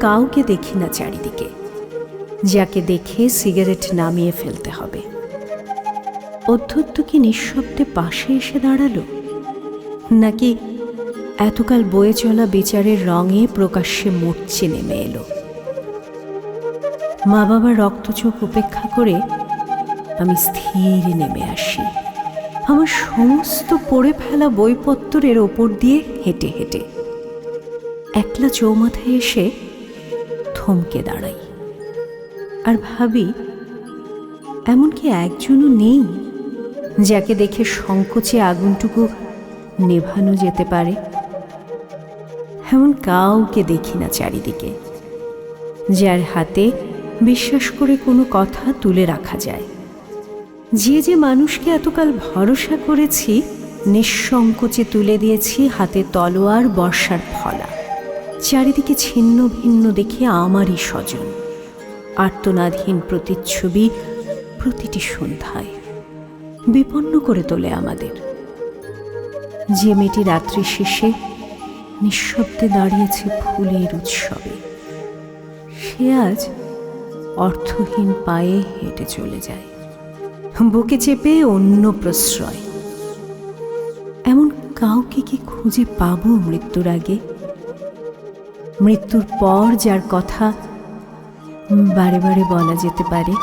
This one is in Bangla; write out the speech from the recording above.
কাউকে দেখি না চারিদিকে, যাকে দেখে সিগারেট নামিয়ে ফেলতে হবে। অধ্যত্ত কি নিঃশব্দে পাশে এসে দাঁড়াল? নাকি এতকাল বয়ে চলা বিচারের রঙে প্রকাশ্যে মরচে নেমে এলো? মা বাবার রক্তচোখ উপেক্ষা করে আমি স্থির নেমে আসি। আমার সমস্ত পড়ে ফেলা বইপত্তরের ওপর দিয়ে হেঁটে হেঁটে একলা চৌমাথায় এসে থমকে দাঁড়াই। আর ভাবি, এমনকি একজনও নেই যাকে দেখে সংকোচে আগুনটুকু নেভানো যেতে পারে। এমন কাউকে দেখি না চারিদিকে, যার হাতে বিশ্বাস করে কোনো কথা তুলে রাখা যায়। যে যে মানুষকে এতকাল ভরসা করেছি, নিঃসংকোচে তুলে দিয়েছি হাতে তলোয়ার বর্ষার ফলা। চারিদিকে ছিন্ন ভিন্ন দেখে আমারই স্বজন। আর্তনাদহীন প্রতিচ্ছবি প্রতিটি সন্ধ্যায় বিপন্ন করে তোলে আমাদের। যে মেয়েটি রাত্রি শেষে নিঃশব্দে দাঁড়িয়েছে ফুলের উৎসবে, সে আজ অর্থহীন পায়ে হেঁটে চলে যায়। বুকে চেপে অন্য প্রশ্রয়, এমন কাউকে কি খুঁজে পাবো মৃত্যুর আগে? মৃত্যুর পর যার কথা বারে বারে বলা যেতে পারে।